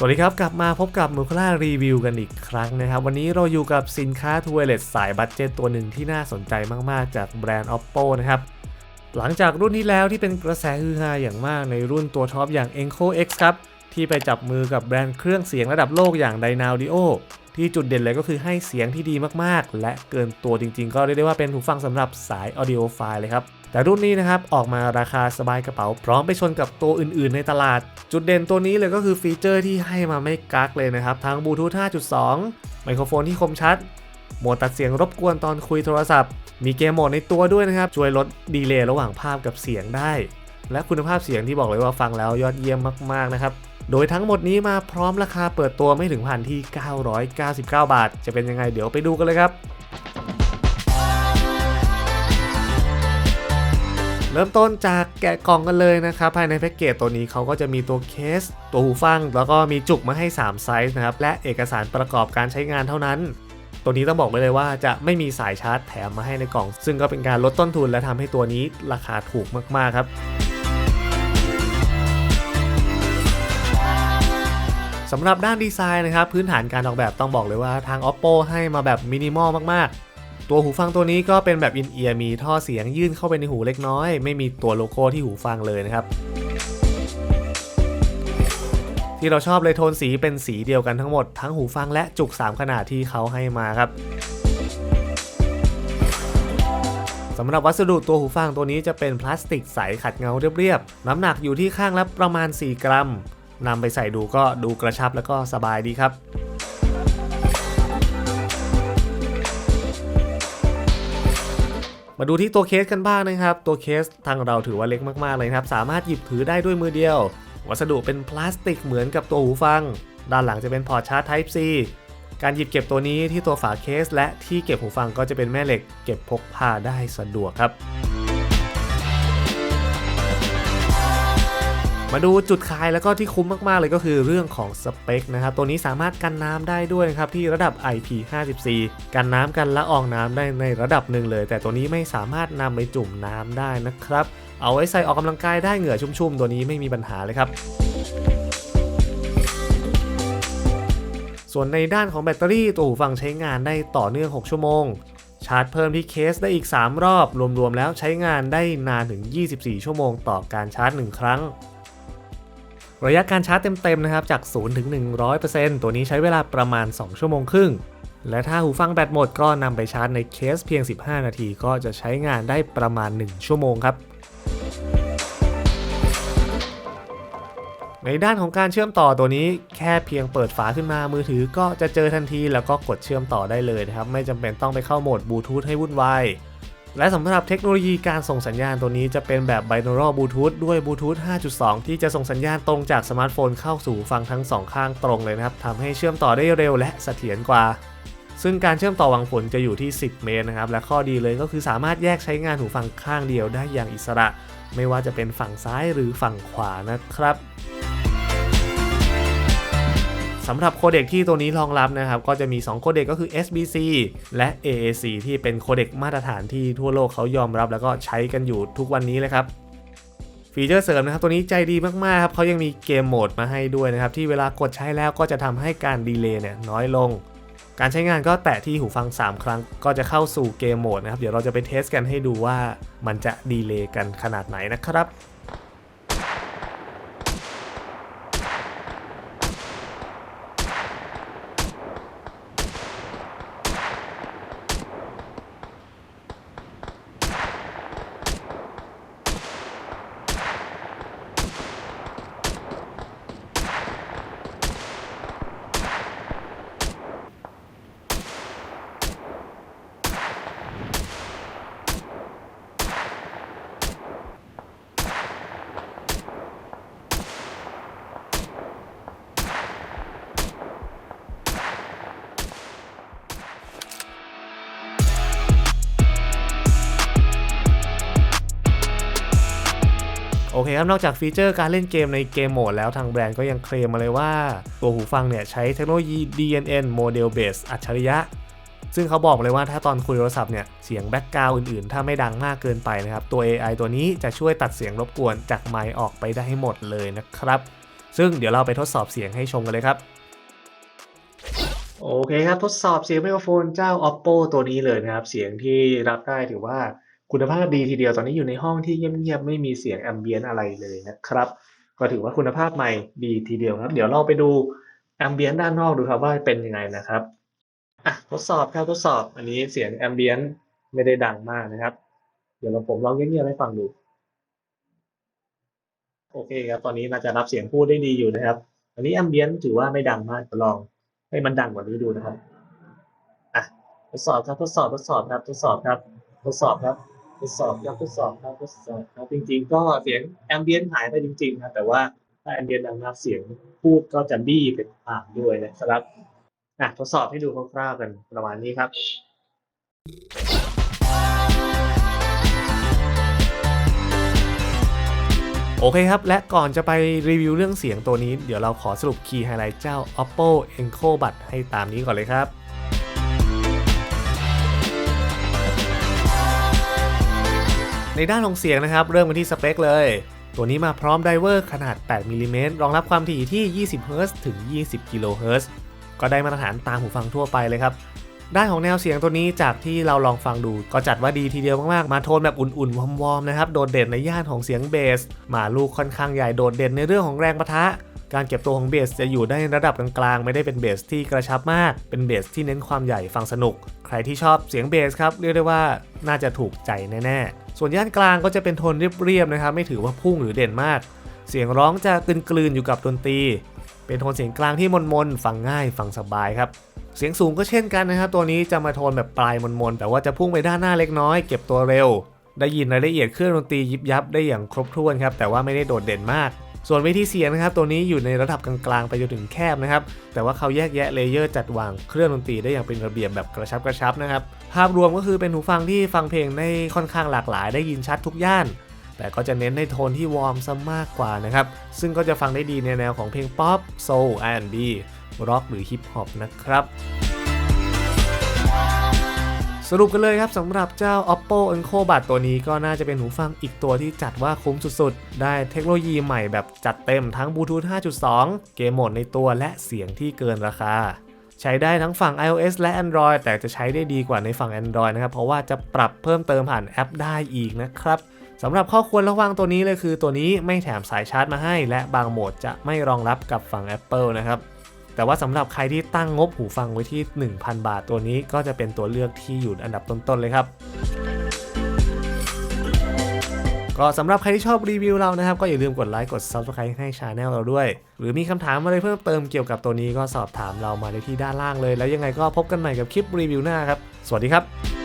สวัสดีครับ กลับมาพบกับมูคล่ารีวิวกันอีกครั้งนะครับ วันนี้เราอยู่กับสินค้าทัวร์เลตสายบัตเจตตัวหนึ่งที่น่าสนใจมาก ๆ จากแบรนด์ Oppo นะครับ หลังจากรุ่นที่แล้วที่เป็นกระแสฮือฮาอย่างมากในรุ่นตัวท็อปอย่าง Enco X ครับ ที่ไปจับมือกับแบรนด์เครื่องเสียงระดับโลกอย่าง Dynaudio ที่จุดเด่นเลยก็คือให้เสียงที่ดีมากๆ และเกินตัวจริงๆ ก็เรียกได้ว่าเป็นหูฟังสำหรับสาย Audio File เลยครับ แต่รุ่นนี้นะครับ ออกมาราคาสบายกระเป๋า พร้อมไปชนกับตัวอื่นๆ ในตลาด จุดเด่นตัวนี้เลยก็คือฟีเจอร์ที่ให้มาไม่กักเลยนะครับทั้งบลูทูธ5.2 ไมโครโฟนที่คมชัด โหมดตัดเสียงรบกวนตอนคุยโทรศัพท์ มีเกมโหมดในตัวด้วยนะครับ ช่วยลดดีเลย์ระหว่างภาพกับเสียงได้ และคุณภาพเสียงที่บอกเลยว่าฟังแล้วยอดเยี่ยมมากๆนะครับโดยทั้งหมดนี้มาพร้อมราคาเปิดตัวไม่ถึงพันที่ 999 บาท จะเป็นยังไงเดี๋ยวไปดูกันเลยครับ เริ่มต้นจากแกะกล่องกันเลยนะครับ ภายในแพ็กเกจตัวนี้เขาก็จะมีตัวเคส ตัวหูฟัง แล้วก็มีจุกมาให้ 3 ไซส์นะครับ และเอกสารประกอบการใช้งานเท่านั้น ตัวนี้ต้องบอกไว้เลยว่าจะไม่มีสายชาร์จแถมมาให้ในกล่อง ซึ่งก็เป็นการลดต้นทุนและทำให้ตัวนี้ราคาถูกมากๆครับสำหรับด้านดีไซน์นะครับพื้นฐานการออกแบบต้องบอกเลยว่าทาง Oppo ให้มาแบบมินิมอลมากๆ ตัวหูฟังตัวนี้ก็เป็นแบบอินเอียร์มีท่อเสียงยื่นเข้าไปในหูเล็กน้อย ไม่มีตัวโลโก้ที่หูฟังเลยนะครับ ที่เราชอบเลยโทนสีเป็นสีเดียวกันทั้งหมดทั้งหูฟังและจุก 3 ขนาดที่เขาให้มาครับสำหรับวัสดุตัวหูฟังตัวนี้จะเป็นพลาสติกใสขัดเงาเรียบๆ น้ำหนักอยู่ที่ข้างละประมาณ 4 กรัมนำไปใส่ดูก็ดูกระชับแล้วก็สบายดีครับมาดูที่ตัวเคสกันบ้างนะครับ ตัวเคสทางเราถือว่าเล็กมากๆเลยครับ สามารถหยิบถือได้ด้วยมือเดียว วัสดุเป็นพลาสติกเหมือนกับตัวหูฟัง ด้านหลังจะเป็นพอร์ตชาร์จ Type C การหยิบเก็บตัวนี้ที่ตัวฝาเคส และที่เก็บหูฟังก็จะเป็นแม่เหล็ก เก็บพกพาได้สะดวกครับ มาดูจุดขายแล้วก็ที่คุ้มมากๆเลยก็คือเรื่องของสเปคนะครับ ตัวนี้สามารถกันน้ำได้ด้วยนะครับที่ระดับ IP54 กันน้ำกันละอองน้ำได้ในระดับหนึ่งเลย แต่ตัวนี้ไม่สามารถนำไปจุ่มน้ำได้นะครับ เอาไว้ใส่ออกกำลังกายได้เหงื่อชุ่มๆ ตัวนี้ไม่มีปัญหาเลยครับส่วนในด้านของแบตเตอรี่ตัวหูฟังใช้งานได้ต่อเนื่อง 6 ชั่วโมง ชาร์จเพิ่มที่เคสได้อีก 3 รอบ รวมๆแล้วใช้งานได้นานถึง 24 ชั่วโมงต่อการชาร์จ 1 ครั้ง ระยะการชาร์จเต็มๆนะครับจาก 0 ถึง 100%ตัวนี้ใช้เวลาประมาณ 2 ชั่วโมงครึ่ง และถ้าหูฟังแบตหมดก็นำไปชาร์จในเคสเพียง 15 นาทีก็จะใช้งานได้ประมาณ 1 ชั่วโมงครับ ในด้านของการเชื่อมต่อตัวนี้แค่เพียงเปิดฝาขึ้นมามือถือก็จะเจอทันทีแล้วก็กดเชื่อมต่อได้เลยนะครับ ไม่จำเป็นต้องไปเข้าโหมดบลูทูธให้วุ่นวาย และสำหรับเทคโนโลยีการส่งสัญญาณตัวนี้จะเป็นแบบ binaural bluetooth ด้วยบลูทูธ5.2 ที่จะส่งสัญญาณตรงจากสมาร์ทโฟนเข้าสู่ฟังทั้งสองข้างตรงเลยนะครับทำให้เชื่อมต่อได้เร็วและเสถียรกว่า ซึ่งการเชื่อมต่อวังผลจะอยู่ที่ 10 เมตรนะครับ และข้อดีเลยก็คือสามารถแยกใช้งานหูฟังข้างเดียวได้อย่างอิสระ ไม่ว่าจะเป็นฝั่งซ้ายหรือฝั่งขวานะครับ สำหรับโคเด็กที่ตัวนี้รองรับนะครับก็จะมี 2 โคเด็กก็คือ SBC และ AAC ที่เป็นโคเด็กมาตรฐานที่ทั่วโลกเขายอมรับ แล้วก็ใช้กันอยู่ทุกวันนี้เลยครับฟีเจอร์เสริมนะครับตัวนี้ใจดีมากๆครับเขายังมีเกมโหมดมาให้ด้วยนะครับที่เวลากดใช้แล้วก็จะทำให้การดีเลย์เนี่ยน้อยลง การใช้งานก็แตะที่หูฟัง 3 ครั้ง ก็จะเข้าสู่เกมโหมดนะครับเดี๋ยวเราจะไปเทสกันให้ดูว่ามันจะดีเลย์กันขนาดไหนนะครับ เคครับ นอกจากฟีเจอร์การเล่นเกมในเกมโหมดแล้วทางแบรนด์ก็ยังเคลมมาเลยว่า ตัวหูฟังเนี่ยใช้เทคโนโลยี DNN Model Based อัจฉริยะ ซึ่งเขาบอกเลยว่าถ้าตอนคุยโทรศัพท์เนี่ยเสียงแบ็กกราวอื่นๆ ถ้าไม่ดังมากเกินไปนะครับ ตัว AI ตัวนี้จะช่วยตัดเสียงรบกวนจากไมค์ออกไปได้หมดเลยนะครับ ซึ่งเดี๋ยวเราไปทดสอบเสียงให้ชมกันเลยครับโอเคครับ ทดสอบเสียงไมโครโฟนเจ้า Oppo ตัวนี้เลยนะครับ เสียงที่รับได้ถือว่า คุณภาพดีทีเดียวตอนนี้อยู่ในห้องที่เงียบๆไม่มีเสียงแอมเบียนอะไรเลยนะครับ ก็ถือว่าคุณภาพใหม่ดีทีเดียวครับ เดี๋ยวเราไปดูแอมเบียนด้านนอกดูครับว่าเป็นยังไงนะครับอะทดสอบครับทดสอบอันนี้เสียงแอมเบียนไม่ได้ดังมากนะครับ เดี๋ยวเราผมลองเงียบๆให้ฟังดู โอเคครับ ตอนนี้น่าจะรับเสียงพูดได้ดีอยู่นะครับ อันนี้แอมเบียนถือว่าไม่ดังมากลองให้มันดังกว่านี้ดูนะครับอะทดสอบครับทดสอบทดสอบครับทดสอบครับทดสอบครับ ทดสอบครับทดสอบครับทดสอบครับจริง ๆ ก็เสียงแอมเบียนหายไปจริงๆครับแต่ว่าถ้าแอมเบียนดังมากเสียงพูดก็จะบี้เป็นปากด้วยนะครับอะทดสอบให้ดูคร่าวๆกันประมาณนี้ครับโอเคครับ และก่อนจะไปรีวิวเรื่องเสียงตัวนี้ เดี๋ยวเราขอสรุปคีย์ไฮไลท์เจ้า Oppo Enco Bud ให้ตามนี้ก่อนเลยครับ ในด้านของเสียงนะครับ เริ่มกันที่สเปคเลย ตัวนี้มาพร้อมไดเวอร์ขนาด 8มิลลิเมตรรองรับความถี่ที่ 20เฮิรตซ์ถึง 20 กิโลเฮิรตซ์ก็ได้มาตรฐานตามหูฟังทั่วไปเลยครับ ด้านของแนวเสียงตัวนี้จากที่เราลองฟังดู ก็จัดว่าดีทีเดียวมากๆ มาโทนแบบอุ่นๆ วอมๆ นะครับ โดดเด่นในย่านของเสียงเบส มาลูกค่อนข้างใหญ่โดดเด่นในเรื่องของแรงปะทะ การเก็บตัวของเบสจะอยู่ได้ในระดับกลางๆ ไม่ได้เป็นเบสที่กระชับมาก เป็นเบสที่เน้นความใหญ่ฟังสนุก ใครที่ชอบเสียงเบสครับเรียกได้ว่าน่าจะถูกใจแน่ๆ ส่วนย่านกลางก็จะเป็นโทนเรียบๆนะครับ ไม่ถือว่าพุ่งหรือเด่นมาก เสียงร้องจะกลืนๆอยู่กับดนตรี เป็นโทนเสียงกลางที่มนๆฟังง่ายฟังสบายครับเสียงสูงก็เช่นกันนะครับตัวนี้จะมาโทนแบบปลายมนๆแต่ว่าจะพุ่งไปด้านหน้าเล็กน้อยเก็บตัวเร็ว ได้ยินรายละเอียดเครื่องดนตรียิบยับได้อย่างครบถ้วนครับแต่ว่าไม่ได้โดดเด่นมาก ส่วนวิธีเสียงนะครับตัวนี้อยู่ในระดับกลางๆไปจนถึงแคบนะครับ แต่ว่าเขาแยกแยะเลเยอร์จัดวางเครื่องดนตรีได้อย่างเป็นระเบียบแบบกระชับกระชับนะครับ ภาพรวมก็คือเป็นหูฟังที่ฟังเพลงได้ค่อนข้างหลากหลายได้ยินชัดทุกย่าน แต่ก็จะเน้นในโทนที่วอร์มซะมากกว่านะครับ ซึ่งก็จะฟังได้ดีในแนวของเพลงป๊อปโซล R&B ร็อกหรือฮิปฮอปนะครับ สรุปกันเลยครับสำหรับเจ้า Oppo Enco Bud ตัวนี้ก็น่าจะเป็นหูฟังอีกตัวที่จัดว่าคุ้มสุดๆ ได้เทคโนโลยีใหม่แบบจัดเต็มทั้งบลูทูธ 5.2 เกมโหมดในตัวและเสียงที่เกินราคา ใช้ได้ทั้งฝั่ง iOS และ Android แต่จะใช้ได้ดีกว่าในฝั่ง Android นะครับ เพราะว่าจะปรับเพิ่มเติมผ่านแอปได้อีกนะครับสำหรับข้อควรระวังตัวนี้เลยคือตัวนี้ไม่แถมสายชาร์จมาให้ และบางโหมดจะไม่รองรับกับฝั่ง Apple นะครับ แต่ว่าสำหรับใครที่ตั้งงบหูฟังไว้ที่ 1,000 บาทตัวนี้ก็จะเป็นตัวเลือกที่อยู่อันดับต้นๆเลยครับก็สำหรับใครที่ชอบรีวิวเรานะครับ ก็อย่าลืมกดไลค์กด Subscribe ให้ช anel เราด้วย หรือมีคำถามอะไรเพิ่มเติมเกี่ยวกับตัวนี้ก็สอบถามเรามาได้ที่ด้านล่างเลย แล้วยังไงก็พบกันใหม่กับคลิปรีวิวหน้าครับ สวัสดีครับ